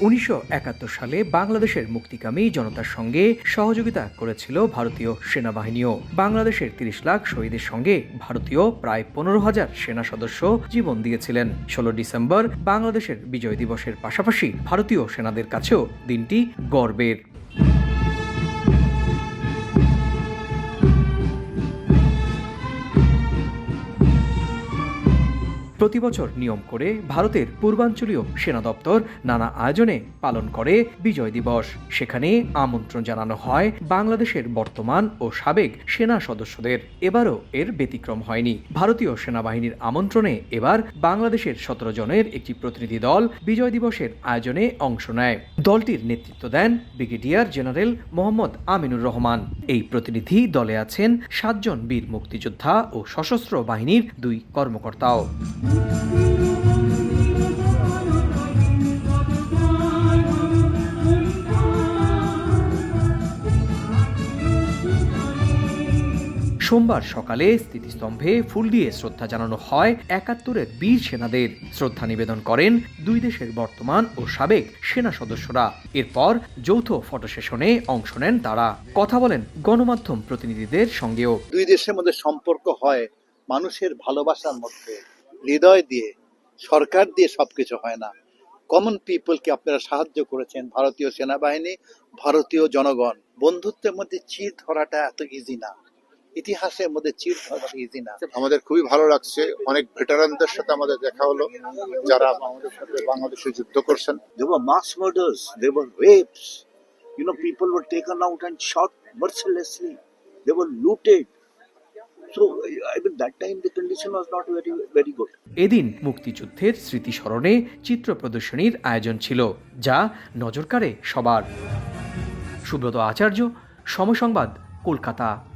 উনিশশো একাত্তর সালে বাংলাদেশের মুক্তিকামী জনতার সঙ্গে সহযোগিতা করেছিল ভারতীয় সেনাবাহিনীও। বাংলাদেশের তিরিশ লাখ শহীদের সঙ্গে ভারতীয় প্রায় পনেরো হাজার সেনা সদস্য জীবন দিয়েছিলেন। ষোলো ডিসেম্বর বাংলাদেশের বিজয় দিবসের পাশাপাশি ভারতীয় সেনাদের কাছেও দিনটি গর্বের। প্রতি বছর নিয়ম করে ভারতের পূর্বাঞ্চলীয় সেনা দপ্তর নানা আয়োজনে পালন করে বিজয় দিবস। সেখানে আমন্ত্রণ জানানো হয় বাংলাদেশের বর্তমান ও সাবেক সেনা সদস্যদের। এবারও এর ব্যতিক্রম হয়নি। ভারতীয় সেনাবাহিনীর আমন্ত্রণে এবার বাংলাদেশের সতেরো জনের একটি প্রতিনিধি দল বিজয় দিবসের আয়োজনে অংশ নেয়। দলটির নেতৃত্ব দেন ব্রিগেডিয়ার জেনারেল মোহাম্মদ আমিনুর রহমান। এই প্রতিনিধি দলে আছেন সাতজন বীর মুক্তিযোদ্ধা ও সশস্ত্র বাহিনীর দুই কর্মকর্তাও। সোমবার সকালে স্মৃতিস্তম্ভে ফুল দিয়ে শ্রদ্ধা জানানো হয় একাত্তরের বীর সেনাদের। শ্রদ্ধা নিবেদন করেন দুই দেশের বর্তমান ও সাবেক সেনা সদস্যরা। এরপর যৌথ ফটো সেশনে অংশ নেন তারা। কথা বলেন গণমাধ্যম প্রতিনিধিদের সঙ্গেও। দুই দেশের মধ্যে সম্পর্ক হয় মানুষের ভালোবাসার মধ্যে। হৃদয় দিয়ে সরকার দিয়ে সবকিছু হয় না কমন পিপলকে আপনারা সাহায্য করেছেন ভারতীয় সেনাবাহিনী ভারতীয় জনগণ বন্ধুত্বের মধ্যে চির ধরাটা এত ইজি না ইতিহাসের মধ্যে চির ধরাটা ইজি না আমাদের খুবই ভালো লাগছে অনেক ভেটারানদের সাথে আমাদের দেখা হলো যারা আমাদের সাথে বাংলাদেশে যুদ্ধ করছেন There were mass murders, there were rapes. You know, people were taken out and shot mercilessly. They were looted. Was not very, very এদিন মুক্তিযুদ্ধের স্মৃতিস্মরণে চিত্র প্রদর্শনীর আয়োজন ছিল যা নজরকারে সবার। সুব্রত আচার্য সমসংবাদ কলকাতা।